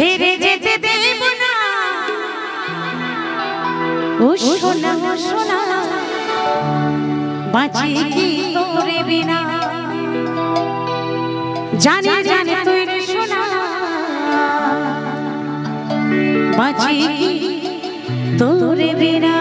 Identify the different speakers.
Speaker 1: ছেড়ে যেতে দেব না। ও সোনা ও সোনা, বাঁচি কি তোরে বিনা। জানি জানি তুই রে সোনা। বাঁচি কি তোরে বিনা।